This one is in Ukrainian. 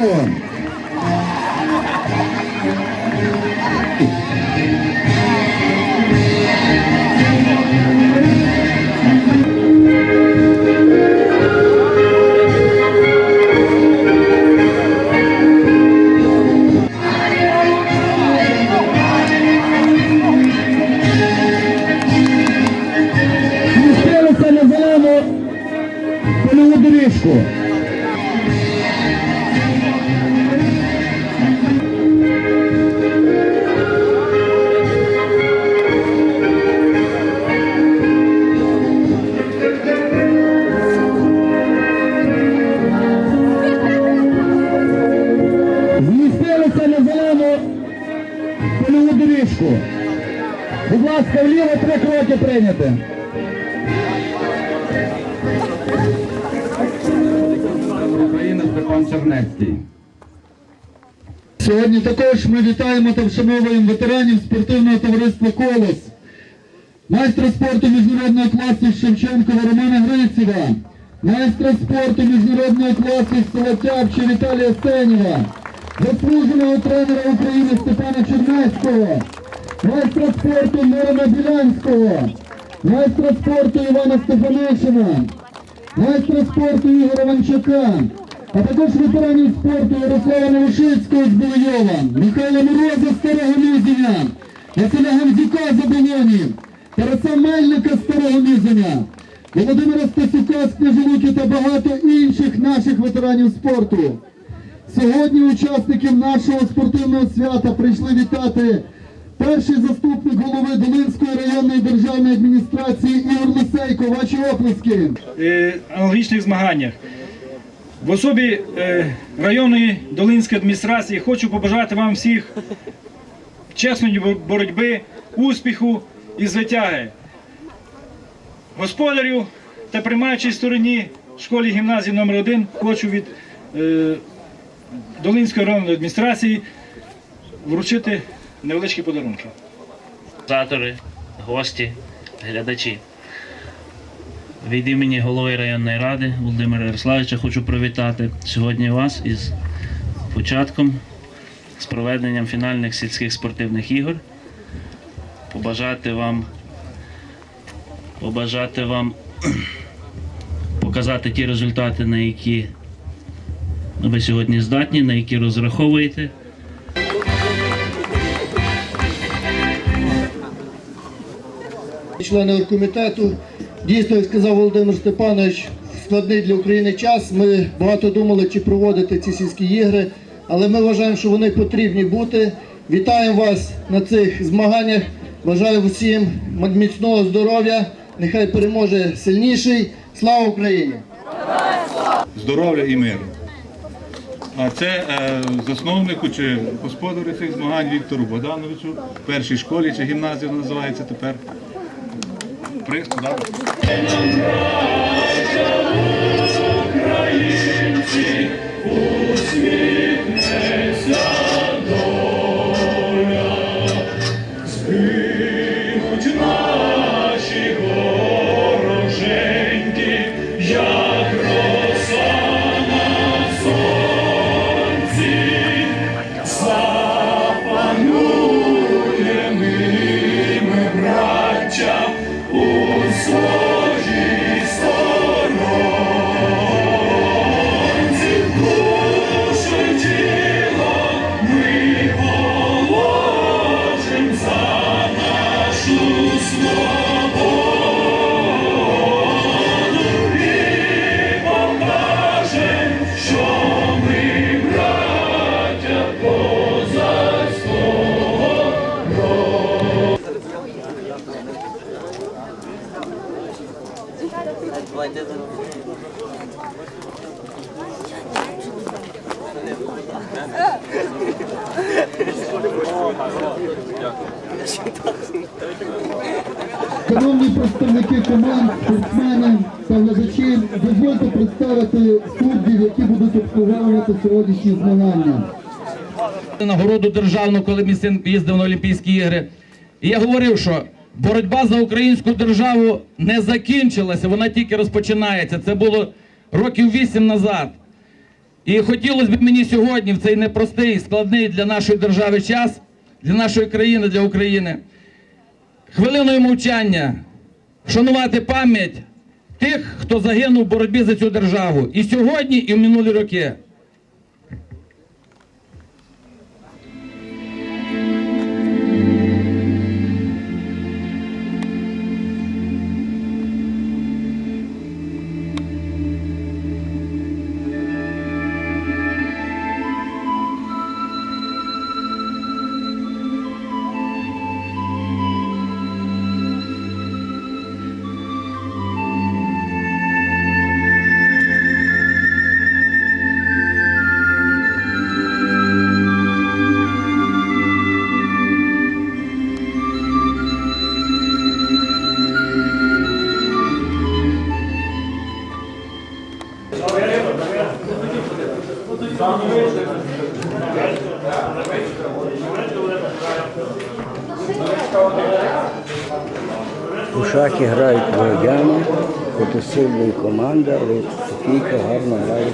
і всі решту. Доріжку. Будь ласка, вліво три кроки прийняти. України Степан Чернецький. Сьогодні також ми вітаємо та вшановуємо ветеранів спортивного товариства Колос, майстра спорту міжнародного класу Шевченкова Романа Грицева, майстра спорту міжнародного класу Столотябча Віталія Стенєва, заслуженого тренера України Степана Чернецького, майстра спорту Мирона Білянського, майстра спорту Івана Стефанишина, майстра спорту Ігоря Ванчака, а також ветеранів спорту Ярослава Новошицького з Білойова, Михайла Мороза Старого Мізеня, Василя Гамзюка з Оболоні, Тараса Мельника Старого Мізеня, Володимира Стасюка з Княжелуки та багато інших наших ветеранів спорту. Сьогодні учасників нашого спортивного свята прийшли вітати перший заступник голови Долинської районної державної адміністрації Ігор Лисейко. Ваші оплески. е, аналогічних змаганнях. В особі е, районної Долинської адміністрації хочу побажати вам всіх чесної боротьби, успіху і звитяги. Господарю та приймаючій стороні школі гімназії номер 1 хочу від е, Долинської районної адміністрації вручити невеличкі подарунки. організатори, гості, глядачі. Від імені голови районної ради Володимира Ярославовича хочу привітати сьогодні вас із початком, з проведенням фінальних сільських спортивних ігор. Побажати вам, побажати вам показати ті результати, на які ви сьогодні здатні, на які розраховуєте. Члени оргкомітету. Дійсно, як сказав Володимир Степанович, складний для України час. Ми багато думали, чи проводити ці сільські ігри, але ми вважаємо, що вони потрібні бути. Вітаємо вас на цих змаганнях. Бажаю всім міцного здоров'я. Нехай переможе сильніший. Слава Україні! Здоров'я і миру. А це е, засновнику чи господарю цих змагань Віктору Богдановичу, першій школі чи гімназія називається тепер. Приз подарунок. Шановні представники команд, спортсменів та глядачі, дозвольте представити суддів, які будуть обслуговувати сьогоднішні змагання. нагороду державну, коли мій син їздив на Олімпійські ігри. І я говорив, що боротьба за українську державу не закінчилася, вона тільки розпочинається. Це було років вісім назад. І хотілося б мені сьогодні в цей непростий, складний для нашої держави час, для нашої країни, для України, хвилиною мовчання вшанувати пам'ять тих, хто загинув в боротьбі за цю державу і сьогодні, і в минулі роки. У шахі грають городяни, хоч і сильна команда, але Софійка гарно грає.